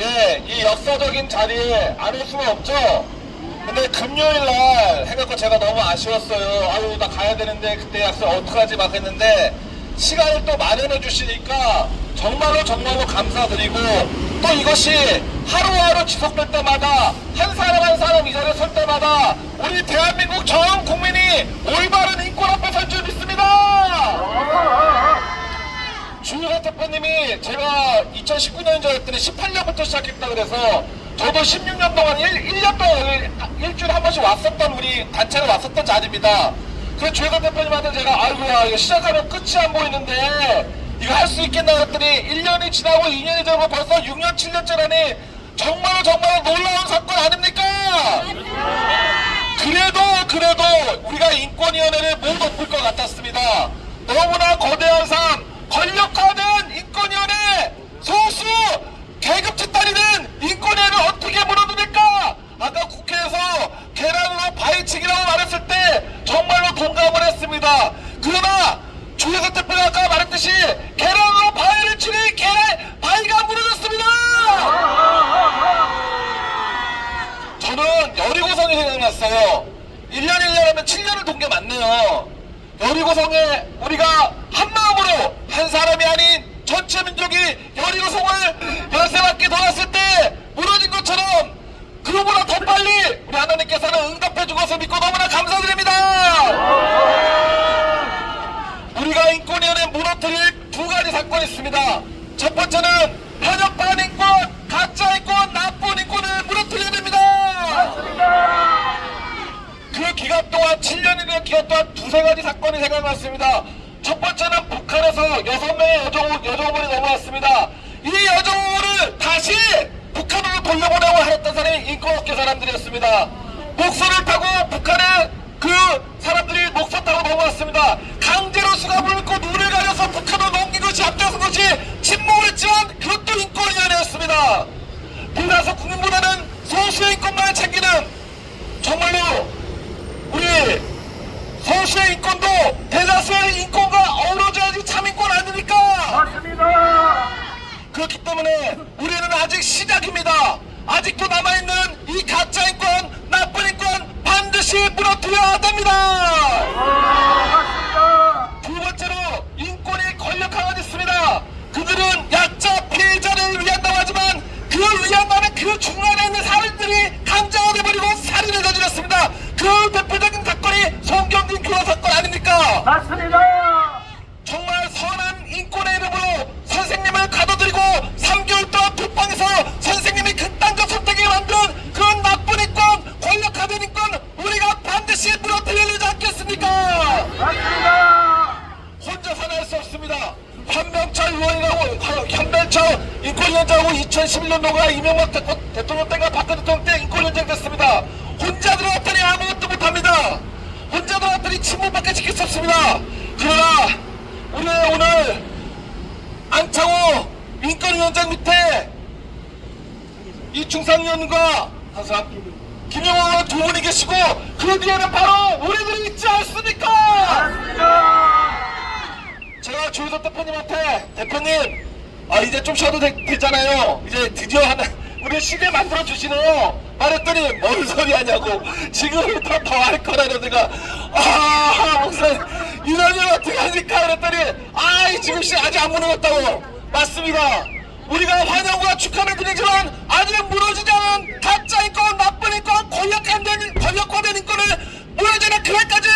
예, 이 역사적인 자리에 안 올 수가 없죠. 근데 금요일 날 해갖고 제가 너무 아쉬웠어요. 아유, 나 가야 되는데 그때 약속 어떡하지 막 했는데 시간을 또 마련해 주시니까 정말로 정말로 감사드리고 또 이것이 하루하루 지속될 때마다 한 사람 한 사람 이 자리에 설 때마다 우리 대한민국 전 국민이 올바른 인권 앞에 설 줄 믿습니다. 주유사 대표님이 제가 2019년 전 했더니 18년 부터 시작했다 그래서 저도 16년 동안 1, 년 동안 일- 일주일에 한 번씩 왔었던 우리 단체로 왔었던 자리입니다. 그래서 주유사 대표님한테 제가 아이고야 이거 시작하면 끝이 안 보이는데 이거 할 수 있겠나 했더니 1년이 지나고 2년이 지나고 벌써 6년 7년째라니 정말로 정말로 놀라운 사건 아닙니까? 그래도 그래도 우리가 인권위원회를 못 엎을 것 같았습니다. 너무나 거대한 삶, 권력화된 인권위원회, 소수 계급 집단이는 인권위원회를 어떻게 무너뜨릴까? 아까 국회에서 계란으로 바위치기라고 말했을 때 정말로 동감을 했습니다. 그러나 주혜선 대표가 아까 말했듯이 계란으로 바위를 치니 계란 바위가 무너졌습니다. 저는 여리고성이 생각 났어요. 1년 1년 하면 7년을 돈 게 맞네요. 여리고성에 우리가 한 마음으로 한 사람이 아닌 전체 민족이 여리고성을 열세 바퀴 돌았을 때 무너진 것처럼 그보다 더 빨리 우리 하나님께서는 응답해 주고서 믿고 너무나 감사드립니다. 우리가 인권위원회 무너뜨릴 두 가지 사건이 있습니다. 첫 번째는 편협한 인권, 가짜 인권, 나쁜 인권을 무너뜨려야 됩니다. 그 기간 동안 7년이라는 기간 동안 두세 가지 사건이 생각났습니다. 첫 번째는 북한에서 여섯 명의 여정, 여정원이 넘어왔습니다. 이 여정원을 다시 북한으로 돌려보내고 하였던 사람이 인권업계 사람들이었습니다. 목선을 타고 북한에 그 사람들이 목선 타고 넘어왔습니다. 강제로 수갑을 묶고 눈을 가려서 북한으로 넘긴 것이 앞장선 것이 침묵을 했지만 그것도 인권위원회였습니다. 비나서 국민보다는 소수의 인권만을 챙기는 정말로 우리 소수의 인권도 대다수의 인권과 어우러져야지 참 인권 아닙니까? 맞습니다. 그렇기 때문에 우리는 아직 시작입니다. 아직도 남아있는 이 가짜 인권, 나쁜 인권 반드시 무너뜨려야 됩니다. 두 번째로 인권이 권력 강화됐습니다. 그들은 약자 피해자를 위한다고 하지만 그 위한다는 그 중간에 있는 사람들이 강자가 돼버리고 살인을 저질렀습니다. 그 대표적인 사건이 성경진 교화 사건 아닙니까? 맞습니다. 정말 선한 인권의 이름으로 선생님을 가둬들이고 3개월 동안 독방에서 선생님이 극단적 선택을 만든 그런 나쁜 인권, 권력화된 인권 우리가 반드시 무너뜨려야 되지 않겠습니까? 맞습니다. 혼자 살아날 수 없습니다. 현명철 의원이라고 현명철 인권위원장하고 2011년도가 이명박 대- 대통령 때가 박근혜 대통령 때 인권위원장 됐습니다. 혼자 들어왔더니 아무것도 못합니다. 혼자 들어왔더니 침묵밖에 지킬 수 없습니다. 그러나 우리 오늘 안창호 인권위원장 밑에 이충상 의원과 항상 의원 두 분이 계시고 그 뒤에는 바로 우리들이 있지 않습니까? 제가 조효석 대표님한테 대표님 아 이제 좀 쉬어도 되, 잖아요. 이제 드디어 하나 우리 시계 만들어 주시네요. 말했더니 뭔 소리 하냐고. 지금부터 더 할 거라는 내가 아 목사님 이러면 어떡합니까? 그랬더니 아이 지금 씨 아직 안 무너졌다고. 맞습니다. 우리가 환영과 축하는 드리지만 아직 무너지지 않은 가짜 인권 나쁜 인권 권력화된 권력화된 인권을 무너지는 그날까지